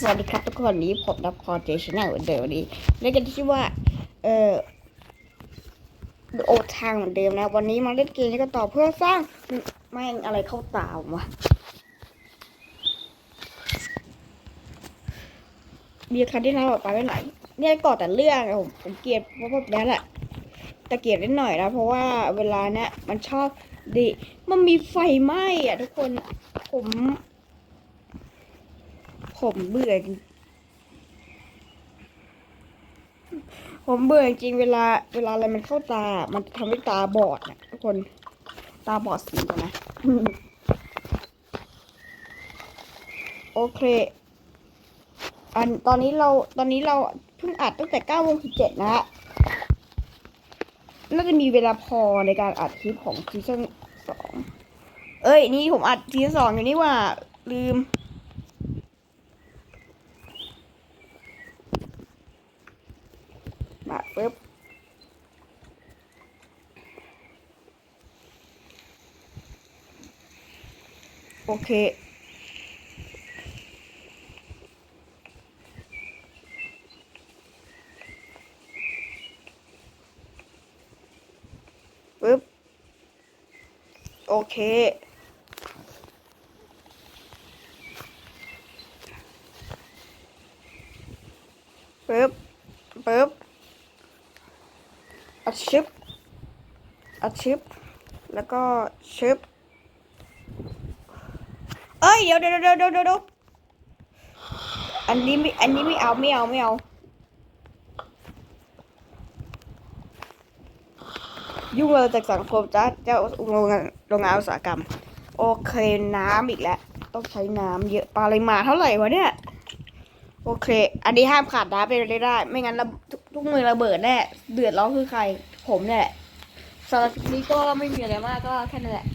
สวัสดีครับทุกคนวันนี้ผมดับคอเจชแนลเหมือนเดิมวันนี้เล่นกันที่ชื่อว่า เอ่อโอทางเหมือนเดิมนะ วันนี้มาเล่นเกมนี้ก็ต่อเพื่อสร้างแม่งอะไรเข้าตามวะมีคันที่เราออกไปไว้ไหนเนี่ยก่อแต่เรื่องอะผมผมเกลียดเพราะพวกนี้แหละแต่เกลียดนิดหน่อยนะเพราะว่าเวลาเนี้ยมันชอบดิมันมีไฟไหม้อะทุกคนผม ผมเบื่อจริงผมเบื่อจริงเวลา เวลาอะไรมันเข้าตา มันทำให้ตาบอดนะทุกคนตาบอดสีกันนะโอเค อันตอนนี้เราตอนนี้เราเพิ่งอัดตั้งแต่เก้าโมงสิบเจ็ดนะฮะน่าจะมีเวลาพอในการอัดคลิปของซีซั่นสองเอ้ย นี่ผมอัดซีซั่นสองอยู่นี่ว่าลืม มาปึ๊บโอเค ปึ๊บ โอเค ปึ๊บ ปึ๊บ ชึบอัดชึบแล้วก็ชึบเอ้ย เดี๋ยวเดี๋ยวเดี๋ยวเดี๋ยวเดี๋ยวอันนี้ไม่ อันนี้ไม่เอาไม่เอาไม่เอา ยุ่งเลยจากสังคมจ้าเจ้าโรงงานโรงงานอุตสาหกรรม โอเคน้ำอีกแล้ว ต้องใช้น้ำเยอะปริมาณเท่าไหร่วะเนี่ย โอเค อันนี้ห้ามขาดน้ำไปเลยได้ ไม่งั้นระทุกทุกมือระเบิดแน่ เดือดร้อนคือใคร ผมเนี่ยแหละสำหรับคลิปนี้ก็ไม่มีอะไรมากก็แค่นั้นแหละ